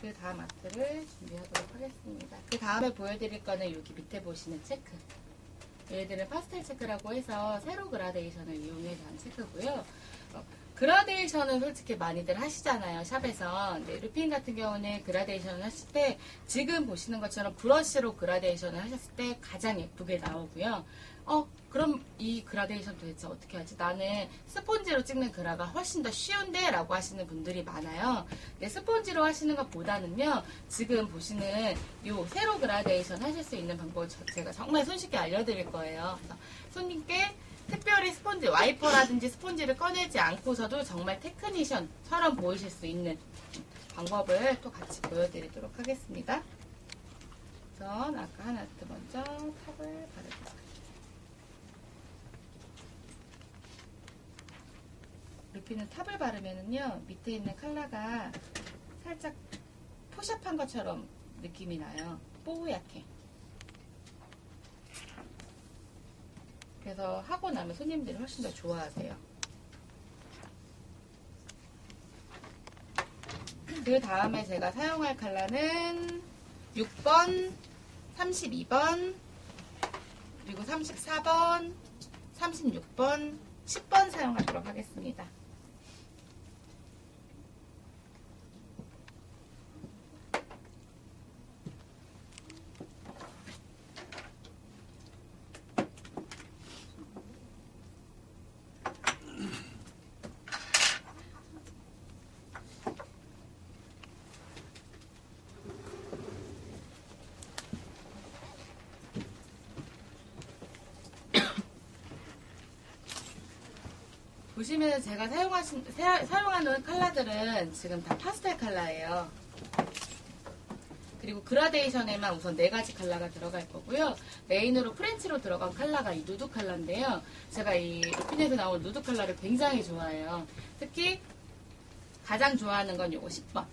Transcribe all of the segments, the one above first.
그 다음 아트를 준비하도록 하겠습니다. 그 다음에 보여드릴 거는 여기 밑에 보시는 체크. 얘들은 파스텔 체크라고 해서 세로 그라데이션을 이용해서 한 체크고요. 어, 그라데이션은 솔직히 많이들 하시잖아요, 샵에서. 루핀 같은 경우는 그라데이션을 하실 때 지금 보시는 것처럼 브러쉬로 그라데이션을 하셨을 때 가장 예쁘게 나오고요. 어, 그럼 이 그라데이션 도대체 어떻게 하지? 나는 스폰지로 찍는 그라가 훨씬 더 쉬운데? 라고 하시는 분들이 많아요. 근데 스폰지로 하시는 것보다는요, 지금 보시는 요 세로 그라데이션 하실 수 있는 방법을 저- 제가 정말 손쉽게 알려드릴 거예요. 그래서 손님께 특별히 스폰지, 와이퍼라든지 스폰지를 꺼내지 않고서도 정말 테크니션처럼 보이실 수 있는 방법을 또 같이 보여드리도록 하겠습니다. 우선 아까 하나 먼저 탑을 바르겠습니다. 루피는 탑을 바르면은요 밑에 있는 컬러가 살짝 포샵한 것처럼 느낌이 나요 뽀얗게 그래서 하고 나면 손님들이 훨씬 더 좋아하세요. 그 다음에 제가 사용할 컬러는 6번 32번 그리고 34번 36번 10번 사용하도록 하겠습니다 보시면 제가 사용하신, 사, 사용하는 컬러들은 지금 다 파스텔 컬러예요. 그리고 그라데이션에만 우선 네 가지 컬러가 들어갈 거고요. 메인으로 프렌치로 들어간 컬러가 이 누드 컬러인데요. 제가 이 루핀에서 나온 누드 컬러를 굉장히 좋아해요. 특히 가장 좋아하는 건 요거 10번.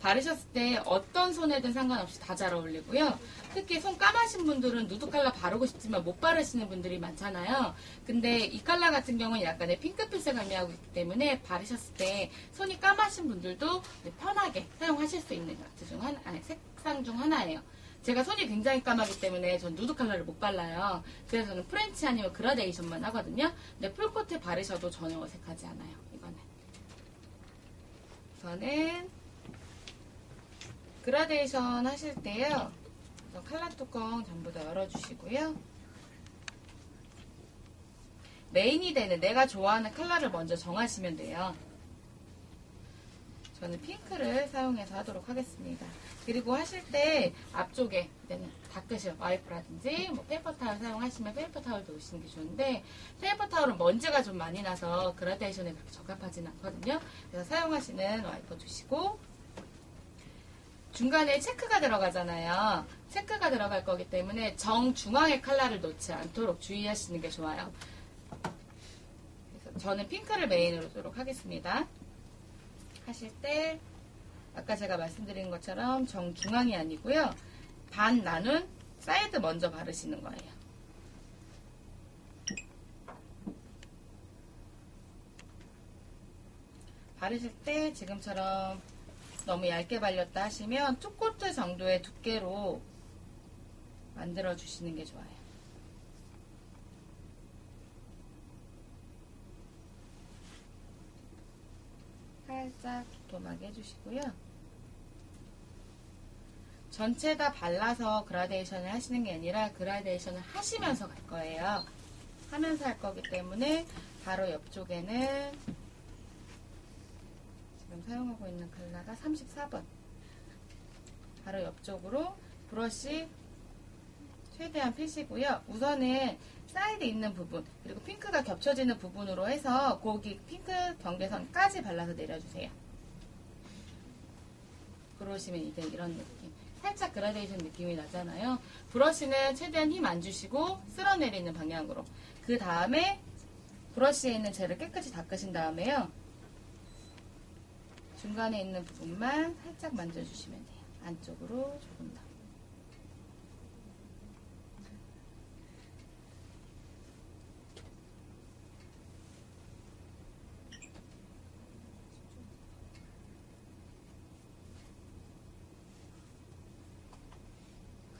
바르셨을 때 어떤 손에든 상관없이 다 잘 어울리고요. 특히 손 까마신 분들은 누드 컬러 바르고 싶지만 못 바르시는 분들이 많잖아요. 근데 이 컬러 같은 경우는 약간의 핑크빛을 가미하고 있기 때문에 바르셨을 때 손이 까마신 분들도 편하게 사용하실 수 있는 아트 중 하나, 아니, 색상 중 하나예요. 제가 손이 굉장히 까마기 때문에 전 누드 컬러를 못 발라요. 그래서 저는 프렌치 아니면 그라데이션만 하거든요. 근데 풀코트 바르셔도 전혀 어색하지 않아요. 이거는. 우선은 그라데이션 하실 때요. 칼라 뚜껑 전부 다 열어주시고요. 메인이 되는 내가 좋아하는 컬러를 먼저 정하시면 돼요. 저는 핑크를 사용해서 하도록 하겠습니다. 그리고 하실 때 앞쪽에 닦으실 와이프라든지 뭐 페이퍼 타월 사용하시면 페이퍼 타월 놓으시는 게 좋은데 페이퍼 타월은 먼지가 좀 많이 나서 그라데이션에 그렇게 적합하진 않거든요. 그래서 사용하시는 와이퍼 주시고 중간에 체크가 들어가잖아요. 체크가 들어갈 거기 때문에 정중앙에 컬러를 놓지 않도록 주의하시는 게 좋아요. 그래서 저는 핑크를 메인으로 쓰도록 하겠습니다. 하실 때 아까 제가 말씀드린 것처럼 정중앙이 아니고요. 반 나눈 사이드 먼저 바르시는 거예요. 바르실 때 지금처럼 너무 얇게 발렸다 하시면 투코트 정도의 두께로 만들어 주시는 게 좋아요. 살짝 도톰하게 해주시고요. 전체 다 발라서 그라데이션을 하시는 게 아니라 그라데이션을 하시면서 갈 거예요. 하면서 할 거기 때문에 바로 옆쪽에는 지금 사용하고 있는 컬러가 34번. 바로 옆쪽으로 브러쉬 최대한 펴시고요. 우선은 사이드 있는 부분 그리고 핑크가 겹쳐지는 부분으로 해서 거기 핑크 경계선까지 발라서 내려주세요. 그러시면 이제 이런 느낌. 살짝 그라데이션 느낌이 나잖아요. 브러쉬는 최대한 힘 안 주시고 쓸어내리는 방향으로. 그 다음에 브러쉬에 있는 젤을 깨끗이 닦으신 다음에요. 중간에 있는 부분만 살짝 만져주시면 돼요. 안쪽으로 조금 더.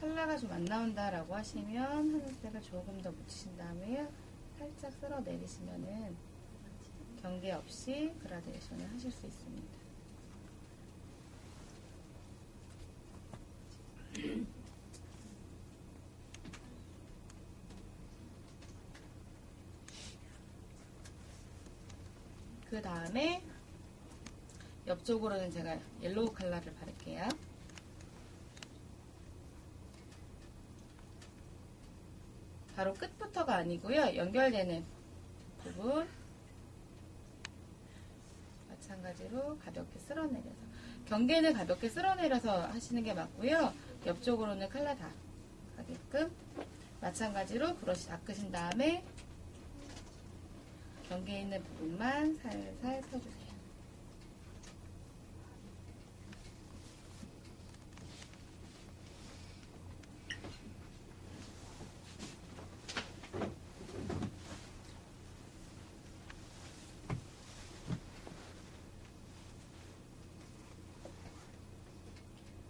컬러가 좀 안 나온다라고 하시면 하늘색을 조금 더 묻히신 다음에 살짝 쓸어 내리시면은 경계 없이 그라데이션을 하실 수 있습니다. 그 다음에 옆쪽으로는 제가 옐로우 컬러를 바를게요. 바로 끝부터가 아니고요. 연결되는 부분 마찬가지로 가볍게 쓸어내려서 경계는 가볍게 쓸어내려서 하시는 게 맞고요. 옆쪽으로는 컬러 다 가게끔 마찬가지로 브러쉬 닦으신 다음에 경계 있는 부분만 살살 펴주세요.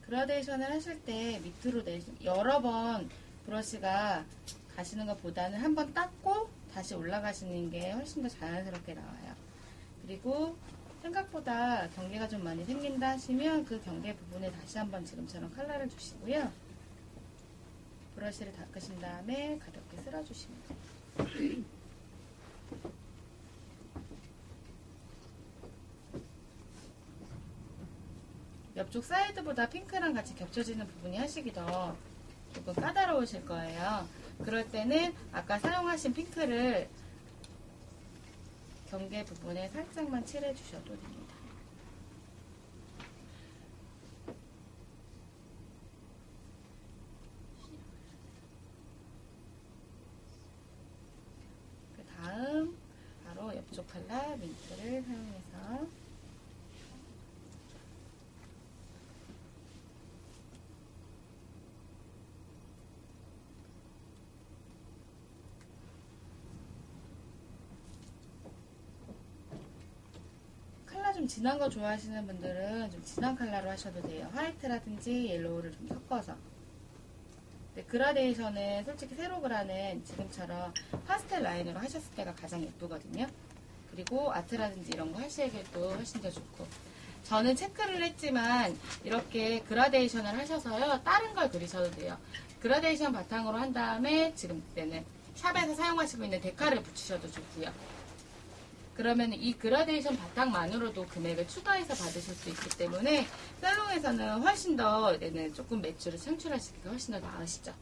그라데이션을 하실 때 밑으로 내 여러 번 브러쉬가 가시는 것보다는 한 번 닦고 다시 올라가시는 게 훨씬 더 자연스럽게 나와요. 그리고 생각보다 경계가 좀 많이 생긴다 하시면 그 경계 부분에 다시 한번 지금처럼 컬러를 주시고요. 브러쉬를 닦으신 다음에 가볍게 쓸어주시면 돼요. 옆쪽 사이드보다 핑크랑 같이 겹쳐지는 부분이 하시기 더 조금 까다로우실 거예요. 그럴 때는 아까 사용하신 핑크를 경계 부분에 살짝만 칠해 주셔도 됩니다. 그 다음 바로 옆쪽 컬러 민트를 사용해서 컬러 좀 진한 거 좋아하시는 분들은 좀 진한 컬러로 하셔도 돼요. 화이트라든지 옐로우를 좀 섞어서. 근데 그라데이션은 솔직히 세로그라는 지금처럼 파스텔 라인으로 하셨을 때가 가장 예쁘거든요. 그리고 아트라든지 이런 거 하시기에도 훨씬 더 좋고. 저는 체크를 했지만 이렇게 그라데이션을 하셔서요. 다른 걸 그리셔도 돼요. 그라데이션 바탕으로 한 다음에 지금 때는 샵에서 사용하시고 있는 데카를 붙이셔도 좋고요. 그러면 이 그라데이션 바탕만으로도 금액을 추가해서 받으실 수 있기 때문에 살롱에서는 훨씬 더 얘는 조금 매출을 창출하시기가 훨씬 더 나으시죠.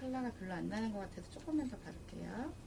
컬러가 별로 안 나는 것 같아서 조금만 더 바를게요.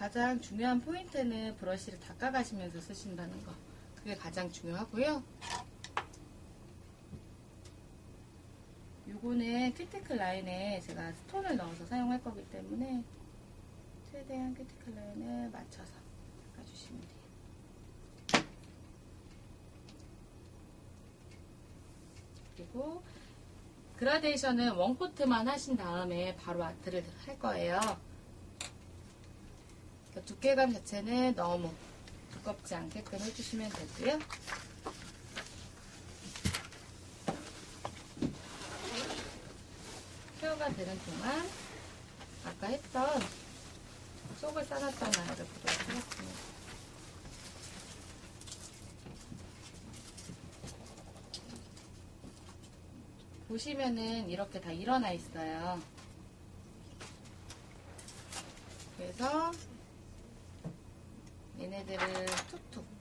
가장 중요한 포인트는 브러쉬를 닦아가시면서 쓰신다는 거. 그게 가장 중요하고요. 요거는 큐티클 라인에 제가 스톤을 넣어서 사용할 거기 때문에 최대한 큐티클 라인을 맞춰서 닦아주시면 돼요. 그리고 그라데이션은 원코트만 하신 다음에 바로 아트를 할 거예요. 그러니까 두께감 자체는 너무 두껍지 않게끔 해주시면 되고요. 케어가 되는 동안 아까 했던 속을 싸놨던 아이를 보도록 하겠습니다. 보시면은 이렇게 다 일어나 있어요. 그래서 얘네들을 툭툭